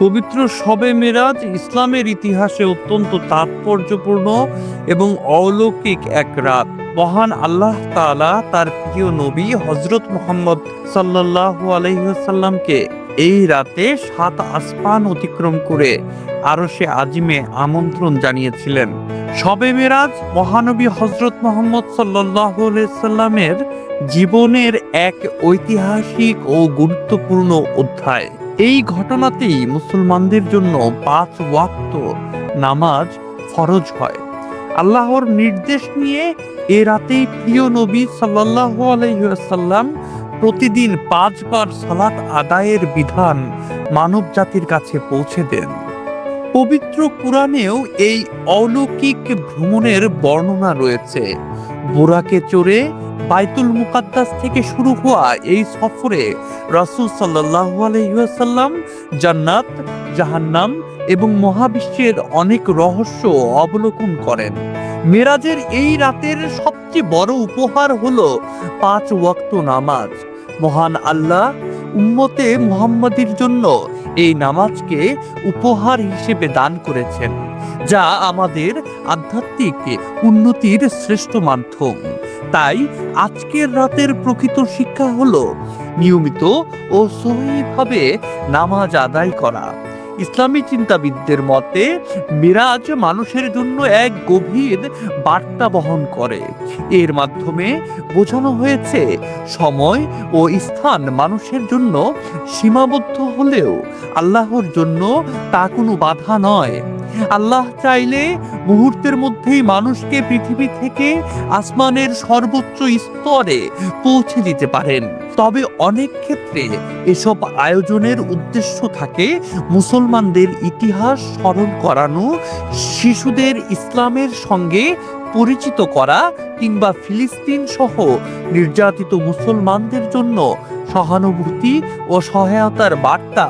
পবিত্র শবে মেরাজ ইসলামের ইতিহাসে অত্যন্ত তাৎপর্যপূর্ণ এবং অলৌকিক এক রাত। মহান আল্লাহ তাআলা তার প্রিয় নবী হজরত মোহাম্মদ সাল্লাল্লাহু আলহিহাসাল্লামকে এই রাতে সাত আসমান অতিক্রম করে আরও সে আজিমে আমন্ত্রণ জানিয়েছিলেন। শবে মেরাজ মহানবী হজরত মোহাম্মদ আলাইহি সাল্লামের জীবনের এক ঐতিহাসিক ও গুরুত্বপূর্ণ অধ্যায়। এই ঘটনাতেই মুসলমানদের জন্য পাঁচ ওয়াক্ত নামাজ ফরজ হয়। আল্লাহর নির্দেশ নিয়ে এ রাতেই প্রিয় নবী সাল্লাল্লাহু আলাইহি প্রতিদিন পাঁচবার সালাত আদায়ের বিধান মানব জাতির কাছে পৌঁছে দেন। পবিত্র কুরআনেও এই অলৌকিক ভ্রমণের বর্ণনা রয়েছে। বোরাকে চড়ে বাইতুল মুকাদ্দাস থেকে শুরু হওয়া এই সফরে রাসূল সাল্লাল্লাহু আলাইহি ওয়াসাল্লাম জান্নাত, জাহান্নাম এবং মহাবিশ্বের অনেক রহস্য অবলোকন করেন। মেরাজের এই রাতের সবচেয়ে বড় উপহার হলো পাঁচ ওয়াক্ত নামাজ। মহান আল্লাহ উম্মতে মুহাম্মাদির জন্য এই নামাজকে উপহার হিসেবে দান করেছেন, যা আমাদের আধ্যাত্মিক উন্নতির শ্রেষ্ঠ মাধ্যম। তাই আজকের রাতের প্রকৃত শিক্ষা হলো নিয়মিত ও সহিভাবে নামাজ আদায় করা। ইসলামী চিন্তাবিদদের মতে মিরাজ মানুষের জন্য এক গভীর বার্তা বহন করে। এর মাধ্যমে বোঝানো হয়েছে, সময় ও স্থান মানুষের জন্য সীমাবদ্ধ হলেও আল্লাহর জন্য তা কোনো বাধা নয়। আল্লাহ চাইলে মুহূর্তের মধ্যেই মানুষকে পৃথিবী থেকে আসমানের সর্বোচ্চ স্তরে পৌঁছে দিতে পারেন। তবে অনেক ক্ষেত্রে এসব আয়োজনের উদ্দেশ্য থাকে মুসলমানদের ইতিহাস স্মরণ করানো, শিশুদের ইসলামের সঙ্গে পরিচিত করা কিংবা ফিলিস্তিন সহ নির্যাতিত মুসলমানদের জন্য সহানুভূতি ও সহায়তার বার্তা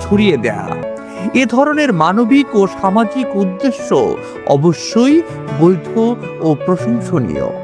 ছড়িয়ে দেয়া। এ ধরনের মানবিক ও সামাজিক উদ্দেশ্য অবশ্যই বৈধ ও প্রশংসনীয়।